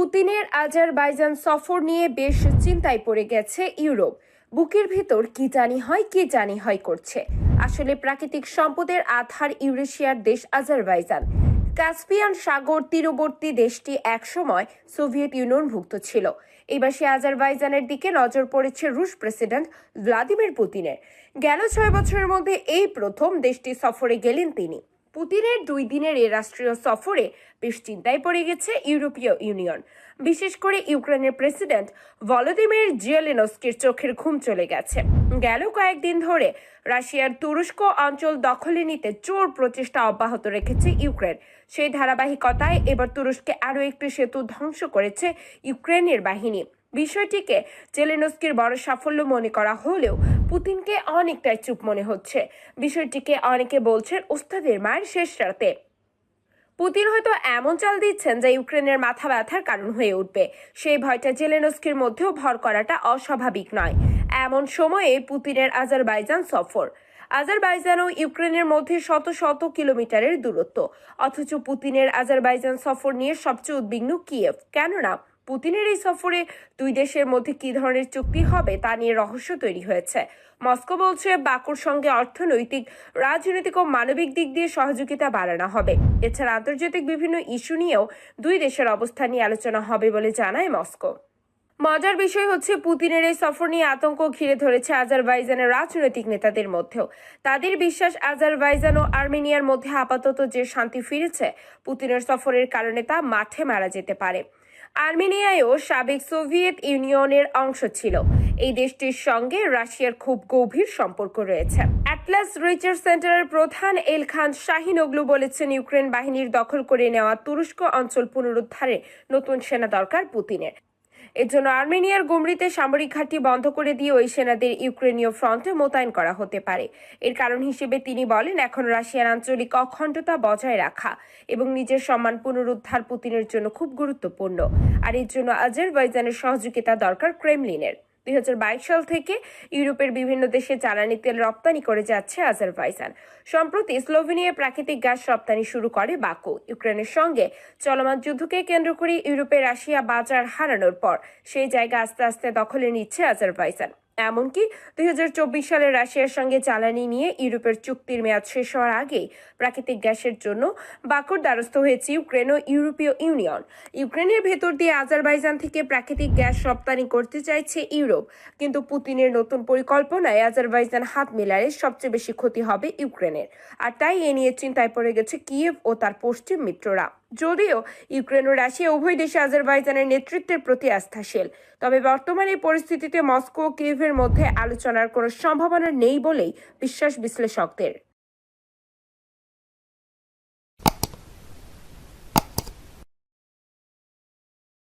পুতিনের আজারবাইজান সফর নিয়ে বেশ চিন্তায় পড়ে গেছে ইউরোপ। বুকের ভেতর কি জানি হয়, কি জানি হয় করছে। আসলে প্রাকৃতিক সম্পদের আধার ইউরেশিয়ার দেশ আজারবাইজান। কাস্পিয়ান সাগর তীরবর্তী দেশটি একসময় সোভিয়েত ইউনিয়নভুক্ত ছিল। এবার সে আজারবাইজানের দিকে নজর পড়েছে রুশ প্রেসিডেন্ট ভ্লাদিমির পুতিনের। গেল ছয় বছরের মধ্যে এই প্রথম দেশটি সফরে গেলেন তিনি। পুতিনের দুই দিনের এ রাষ্ট্রীয় সফরে বেশ চিন্তায় পড়ে গেছে ইউরোপীয় ইউনিয়ন। বিশেষ করে ইউক্রেনের প্রেসিডেন্ট ভলোদিমির জিয়েলেনস্কির চোখের ঘুম চলে গেছে। গেল কয়েকদিন ধরে রাশিয়ার তুরস্ক অঞ্চল দখলে নিতে জোর প্রচেষ্টা অব্যাহত রেখেছে ইউক্রেন। সেই ধারাবাহিকতায় এবার তুরস্কে আরও একটি সেতু ধ্বংস করেছে ইউক্রেনের বাহিনী। বিষয়টিকে জেলেনস্কির বড় সাফল্য মনে করা হলেও পুতিনকে অনেকটাই চুপ মনে হচ্ছে। বিষয়টিকে অনেকে বলছেন ওস্তাদের মায়ের শেষ রাতে। পুতিন হয়তো এমন চাল দিচ্ছেন যা ইউক্রেনের মাথা ব্যথার কারণ হয়ে উঠবে। সেই ভয়টা জেলেনস্কির মধ্যেও ভর করাটা অস্বাভাবিক নয়। এমন সময়ে পুতিনের আজারবাইজান সফর। আজারবাইজান ও ইউক্রেনের মধ্যে শত শত কিলোমিটারের দূরত্ব। অথচ পুতিনের আজারবাইজান সফর নিয়ে সবচেয়ে উদ্বিগ্ন কিয়েভ। কেননা পুতিনের এই সফরে দুই দেশের মধ্যে কি ধরনের চুক্তি হবে তা নিয়ে রহস্য তৈরি হয়েছে। মস্কো বলছে বাকুর সঙ্গে অর্থনৈতিক, রাজনৈতিক ও মানবিক দিক দিয়ে সহযোগিতা বাড়ানো হবে। এছাড়া আন্তর্জাতিক বিভিন্ন ইস্যু নিয়েও দুই দেশের অবস্থান নিয়ে আলোচনা হবে বলে জানায় মস্কো। মজার বিষয় হচ্ছে পুতিনের এই সফর নিয়ে আতঙ্ক ঘিরে ধরেছে আজারবাইজানের রাজনৈতিক নেতাদের মধ্যেও। তাদের বিশ্বাস আজারবাইজান ও আর্মেনিয়ার মধ্যে আপাতত যে শান্তি ফিরেছে, পুতিনের সফরের কারণে তা মাঠে মারা যেতে পারে। আর্মেনিয়ায়ও সাবেক সোভিয়েত ইউনিয়নের অংশ ছিল। এই দেশটির সঙ্গে রাশিয়ার খুব গভীর সম্পর্ক রয়েছে। অ্যাটলাস রিসার্চ সেন্টারের প্রধান এল এলখান শাহিনোগলু বলেছেন, ইউক্রেন বাহিনীর দখল করে নেওয়া তুরস্ক অঞ্চল পুনরুদ্ধারে নতুন সেনা দরকার পুতিনের। এর জন্য আর্মেনিয়ার গুমরিতে সামরিক ঘাঁটি বন্ধ করে দিয়ে ওই সেনাদের ইউক্রেনীয় ফ্রন্টে মোতায়েন করা হতে পারে। এর কারণ হিসেবে তিনি বলেন, এখন রাশিয়ার আঞ্চলিক অখণ্ডতা বজায় রাখা এবং নিজের সম্মান পুনরুদ্ধার পুতিনের জন্য খুব গুরুত্বপূর্ণ। আর এর জন্য আজারবাইজানের সহযোগিতা দরকার ক্রেমলিনের। দুই হাজার বাইশ সাল থেকে ইউরোপের বিভিন্ন দেশে জ্বালানি তেল রপ্তানি করে যাচ্ছে আজারবাইজান। সম্প্রতি স্লোভেনিয়া প্রাকৃতিক গ্যাস রপ্তানি শুরু করে বাকু। ইউক্রেনের সঙ্গে চলমান যুদ্ধকে কেন্দ্র করে ইউরোপে রাশিয়া বাজার হারানোর পর সেই জায়গা আস্তে আস্তে দখলে নিচ্ছে আজারবাইজান। এমনকি দুই সালে রাশিয়ার সঙ্গে জ্বালানি নিয়ে ইউরোপের চুক্তির মেয়াদ শেষ হওয়ার আগেই প্রাকৃতিক গ্যাসের জন্য বাকুর দ্বারস্থ হয়েছে ইউক্রেন ও ইউরোপীয় ইউনিয়ন। ইউক্রেনের ভেতর দিয়ে আজারবাইজান থেকে প্রাকৃতিক গ্যাস রপ্তানি করতে চাইছে ইউরোপ। কিন্তু পুতিনের নতুন পরিকল্পনায় আজারবাইজান হাত মিলালে সবচেয়ে বেশি ক্ষতি হবে ইউক্রেনের। আর তাই এ নিয়ে চিন্তায় পড়ে গেছে কিয়েভ ও তার পশ্চিম মিত্ররা। যদিও ইউক্রেন ও রাশিয়া উভয় দেশে আজারবাইজানের নেতৃত্বের প্রতি আস্থাশীল, তবে বর্তমানে এই পরিস্থিতিতে মস্কো ও কিভের মধ্যে আলোচনার কোনো সম্ভাবনা নেই বলেই বিশ্বাস বিশ্লেষকদের।